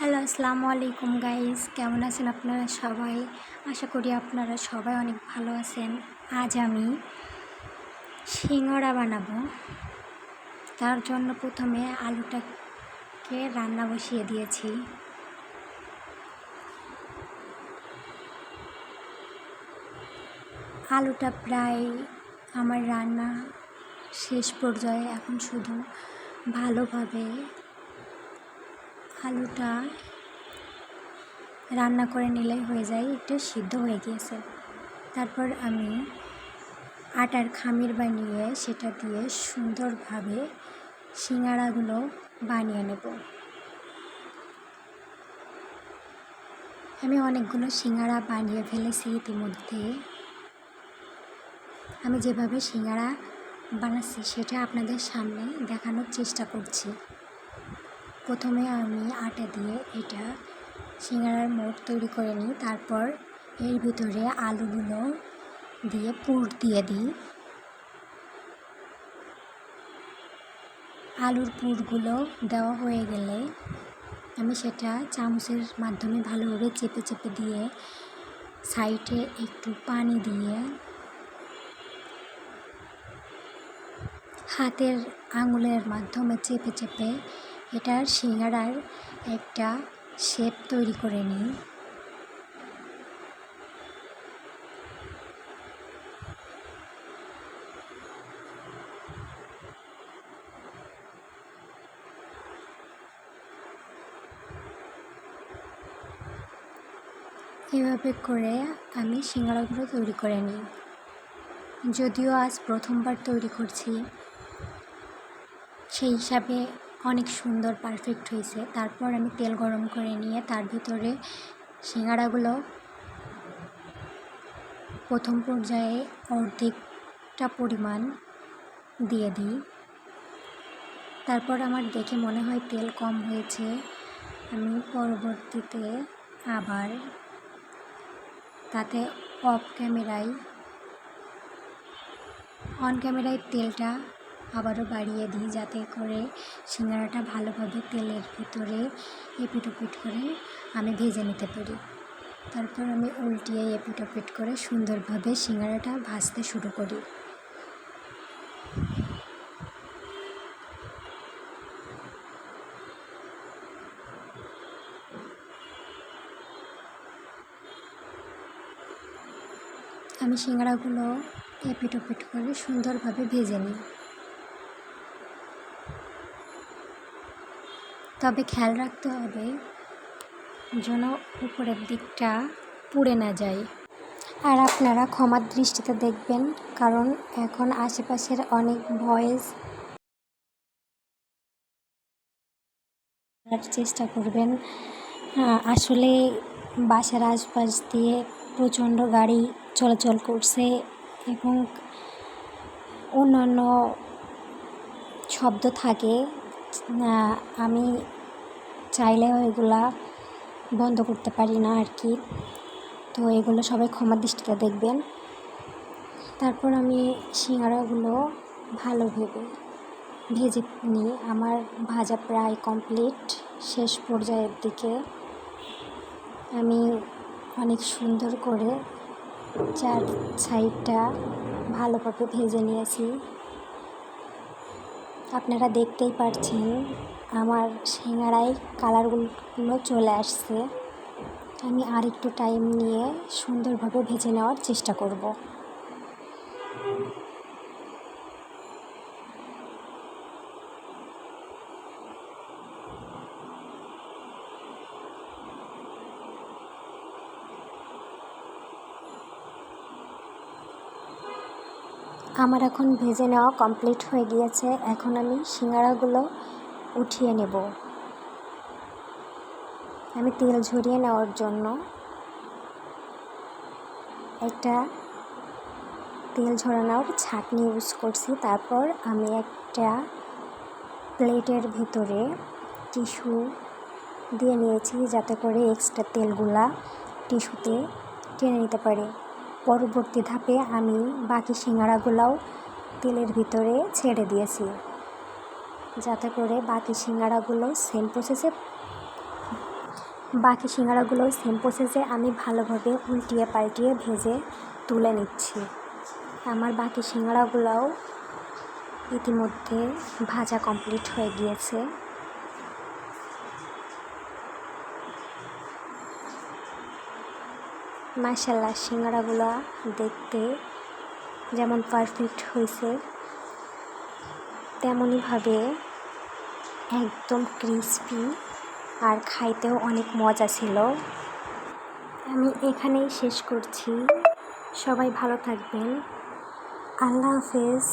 Hello, আসসালামু আলাইকুম guys কেমন আছেন আপনারা সবাই? আশা করি আপনারা সবাই অনেক ভালো আছেন। আজ আমি সিঙ্গড়া বানাবো। তার জন্য প্রথমে আলুটাকে রান্না বসিয়ে দিয়েছি। আলুটা প্রায় আমার রান্না শেষ পর্যায়ে, এখন শুধু ভালোভাবে আলুটা রান্না করে নিলেই হয়ে যায়, একটু সিদ্ধ হয়ে গিয়েছে। তারপর আমি আটার খামির বানিয়ে সেটা দিয়ে সুন্দরভাবে সিঙ্গাড়াগুলো বানিয়ে নেব। আমি অনেকগুলো সিঙ্গাড়া বানিয়ে ফেলেছি ইতিমধ্যে। আমি যেভাবে সিঙ্গাড়া বানাচ্ছি সেটা আপনাদের সামনে দেখানোর চেষ্টা করছি। প্রথমে আমি আটা দিয়ে এটা সিঙ্গারার মোট তৈরি করে নিই। তারপর এর ভিতরে আলুগুলো দিয়ে পুর দিয়ে দিই। আলুর পুরগুলো দেওয়া হয়ে গেলে আমি সেটা চামচের মাধ্যমে ভালোভাবে চেপে চেপে দিয়ে সাইডে একটু পানি দিয়ে হাতের আঙুলের মাধ্যমে চেপে চেপে এটার সিঙ্গারার একটা শেপ তৈরি করে নিই। এভাবে করে আমি সিঙ্গারাগুলো তৈরি করে নিই। যদিও আজ প্রথমবার তৈরি করছি, সেই হিসাবে অনেক সুন্দর পারফেক্ট হয়েছে। তারপর আমি তেল গরম করে নিয়ে তার ভিতরে সিঙ্গাড়াগুলো প্রথম পর্যায়ে অর্ধেকটা পরিমাণ দিয়ে দিই। তারপর আমার দেখে মনে হয় তেল কম হয়েছে। আমি পরবর্তীতে আবার তাতে অফ ক্যামেরায় অন ক্যামেরায় তেলটা আবারও বাড়িয়ে দিই যাতে করে সিঙ্গারাটা ভালোভাবে তেলের ভিতরে এপিট ওপিট করে আমি ভেজে নিতে পারি। তারপর আমি উল্টিয়ে এপিট ওপিট করে সুন্দরভাবে সিঙ্গারাটা ভাজতে শুরু করি। আমি সিঙ্গারাগুলো এপিট ওপিট করে সুন্দরভাবে ভেজে নিই। তবে খেয়াল রাখতে হবে যেন উপরের দিকটা পুড়ে না যায়। আর আপনারা ক্ষমার দৃষ্টিতে দেখবেন, কারণ এখন আশেপাশের অনেক ভয়েস চেষ্টা করবেন। আসলে বাসার আশপাশ দিয়ে প্রচণ্ড গাড়ি চলাচল করছে এবং অন্যান্য শব্দ থাকে। আমি চাইলেও এগুলা বন্ধ করতে পারি না আর কি। তো এগুলো সবাই ক্ষমার দৃষ্টিতে দেখবেন। তারপর আমি সিঙ্গারাগুলো ভালো ভেবে ভেজে নিই। আমার ভাজা প্রায় কমপ্লিট। শেষ পর্যায়ের দিকে আমি অনেক সুন্দর করে চার সাইডটা ভালোভাবে ভেজে নিয়েছি। আপনারা দেখতেই পাচ্ছেন আমার সিঙ্গারায় কালারগুলো চলে আসছে। আমি আর একটু টাইম নিয়ে সুন্দরভাবে ভেজে নেওয়ার চেষ্টা করব। আমার এখন ভেজে নেওয়া কমপ্লিট হয়ে গিয়েছে। এখন আমি সিঙ্গারাগুলো উঠিয়ে নেব। আমি তেল ঝরিয়ে নেওয়ার জন্য একটা তেল ঝরানোর ছাঁকনি ইউজ করছি। তারপর আমি একটা প্লেটের ভিতরে টিস্যু দিয়ে নিয়েছি যাতে করে এক্সট্রা তেলগুলা টিস্যুতে টেনে নিতে পারে। পরবর্তী ধাপে আমি বাকি সিঙ্গারাগুলাও তেলের ভিতরে ছেড়ে দিয়েছি। যাতে করে বাকি সিঙ্গারাগুলো সেম প্রসেসে বাকি সিঙ্গারাগুলো সেম প্রসেসে আমি ভালোভাবে উল্টিয়ে পাল্টিয়ে ভেজে তুলে নিচ্ছি। আমার বাকি সিঙ্গারাগুলোও ইতিমধ্যে ভাজা কমপ্লিট হয়ে গিয়েছে। মার্শাল্লাহ সিঙ্গারাগুলো দেখতে যেমন পারফেক্ট হয়েছে তেমনইভাবে একদম ক্রিসপি আর খাইতেও অনেক মজা ছিল। আমি এখানেই শেষ করছি। সবাই ভালো থাকবেন। আল্লাহ হাফেজ।